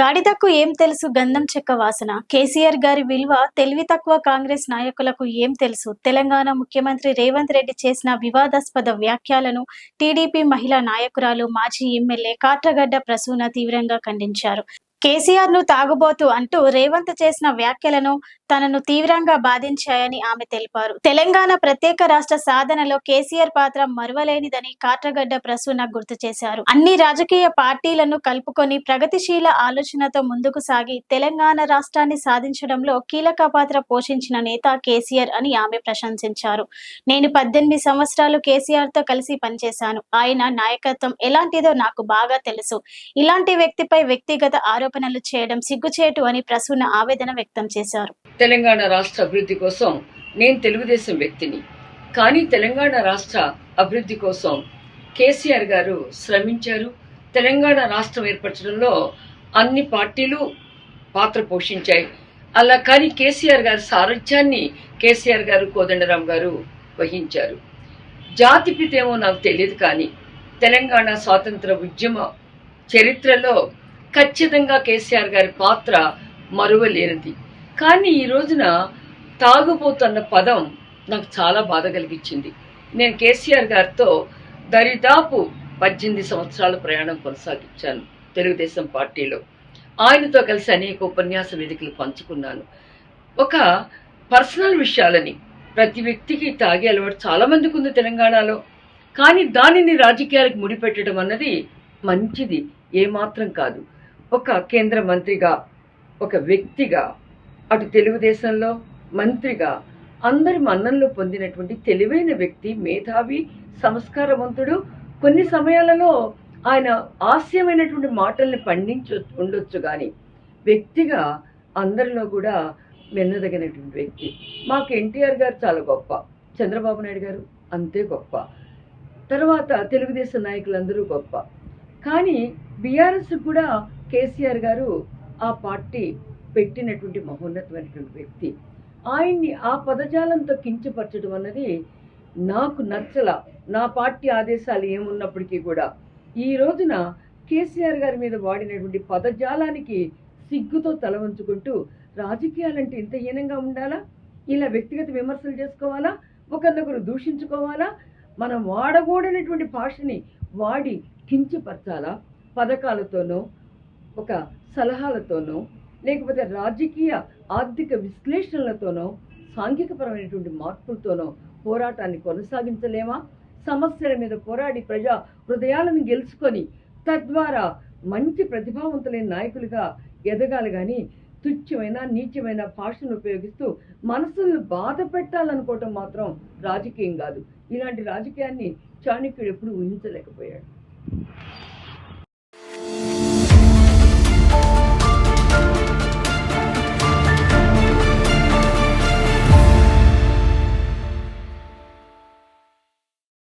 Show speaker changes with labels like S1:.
S1: గాడిదకు ఏం తెలుసు? గంధం చెక్క వాసన. కేసీఆర్ గారి విలువ తెలివి తక్కువ కాంగ్రెస్ నాయకులకు ఏం తెలుసు? తెలంగాణ ముఖ్యమంత్రి రేవంత్ రెడ్డి చేసిన వివాదాస్పద వ్యాఖ్యలను టీడీపీ మహిళా నాయకురాలు మాజీ ఎమ్మెల్యే కాట్రగడ్డ ప్రసూన తీవ్రంగా ఖండించారు. కేసీఆర్ను తాగుబోతు అంటూ రేవంత్ చేసిన వ్యాఖ్యలను తనను తీవ్రంగా బాధించాయని ఆమె తెలిపారు. తెలంగాణ ప్రత్యేక రాష్ట్ర సాధనలో కేసీఆర్ పాత్ర మరువలేనిదని కాట్రగడ్డ ప్రసూన గుర్తు చేశారు. అన్ని రాజకీయ పార్టీలను కలుపుకొని ప్రగతిశీల ఆలోచనతో ముందుకు సాగి తెలంగాణ రాష్ట్రాన్ని సాధించడంలో కీలక పాత్ర పోషించిన నేత కేసీఆర్ అని ఆమె ప్రశంసించారు. నేను పద్దెనిమిది సంవత్సరాలు కేసీఆర్తో కలిసి పనిచేశాను. ఆయన నాయకత్వం ఎలాంటిదో నాకు బాగా తెలుసు. ఇలాంటి వ్యక్తిపై వ్యక్తిగత ఆరోపణలు చేయడం సిగ్గుచేటు అని ప్రసూన ఆవేదన వ్యక్తం చేశారు.
S2: తెలంగాణ రాష్ట్ర అభివృద్ధి కోసం నేను తెలుగుదేశం వ్యక్తిని. కానీ తెలంగాణ రాష్ట్ర అభివృద్ధి కోసం కేసీఆర్ గారు శ్రమించారు. తెలంగాణ రాష్ట్రం ఏర్పరచడంలో అన్ని పార్టీలు పాత్ర పోషించాయి. అలా కానీ కేసీఆర్ గారి సారథ్యాన్ని కేసీఆర్ గారు కోదండరాం గారు వహించారు. జాతిపిత ఏమో నాకు తెలియదు కానీ తెలంగాణ స్వాతంత్ర ఉద్యమ చరిత్రలో ఖచ్చితంగా కేసీఆర్ గారి పాత్ర మరువలేనిది. కానీ ఈ రోజున తాగుబోతున్న పదం నాకు చాలా బాధ కలిగించింది. నేను కేసీఆర్ గారితో దరిదాపు పద్దెనిమిది సంవత్సరాల ప్రయాణం కొనసాగించాను తెలుగుదేశం పార్టీలో. ఆయనతో కలిసి అనేక ఉపన్యాస వేదికలు పంచుకున్నాను. ఒక పర్సనల్ విషయాలని ప్రతి వ్యక్తికి తాగే అలవాటు చాలామందికి ఉంది తెలంగాణలో. కానీ దానిని రాజకీయాలకు ముడిపెట్టడం అన్నది మంచిది ఏమాత్రం కాదు. ఒక కేంద్ర మంత్రిగా ఒక వ్యక్తిగా అటు తెలుగుదేశంలో మంత్రిగా అందరి మన్ననలు పొందినటువంటి తెలివైన వ్యక్తి మేధావి సంస్కారవంతుడు. కొన్ని సమయాలలో ఆయన హాస్యమైనటువంటి మాటల్ని పండించు ఉండొచ్చు కానీ వ్యక్తిగా అందరిలో కూడా మెన్నదగినటువంటి వ్యక్తి. మాకు ఎన్టీఆర్ గారు చాలా గొప్ప. చంద్రబాబు నాయుడు గారు అంతే గొప్ప. తర్వాత తెలుగుదేశం నాయకులందరూ గొప్ప. కానీ బీఆర్ఎస్ కూడా కేసీఆర్ గారు ఆ పార్టీ పెట్టినటువంటి మహోన్నతమైనటువంటి వ్యక్తి. ఆయన్ని ఆ పదజాలంతో కించపరచడం అన్నది నాకు నచ్చల నా పార్టీ ఆదేశాలు ఏమున్నప్పటికీ కూడా. ఈ రోజున కేసీఆర్ గారి మీద వాడినటువంటి పదజాలానికి సిగ్గుతో తల వంచుకుంటూ రాజకీయాలంటే ఇంత హీనంగా ఉండాలా? ఇలా వ్యక్తిగత విమర్శలు చేసుకోవాలా? ఒకరినొకరు దూషించుకోవాలా? మనం వాడకూడనటువంటి భాషని వాడి కించపరచాలా? పథకాలతోనో ఒక సలహాలతోనో లేకపోతే రాజకీయ ఆర్థిక విశ్లేషణలతోనో సాంఘికపరమైనటువంటి మార్పులతోనో పోరాటాన్ని కొనసాగించలేమా? సమస్యల మీద పోరాడి ప్రజా హృదయాలను గెలుచుకొని తద్వారా మంచి ప్రతిభావంతులైన నాయకులుగా ఎదగాలి కానీ తుచ్చమైన నీచమైన భాషను ఉపయోగిస్తూ మనసులను బాధ పెట్టాలనుకోవటం మాత్రం రాజకీయం కాదు. ఇలాంటి రాజకీయాన్ని చాణక్యుడు ఎప్పుడు ఊహించలేకపోయాడు.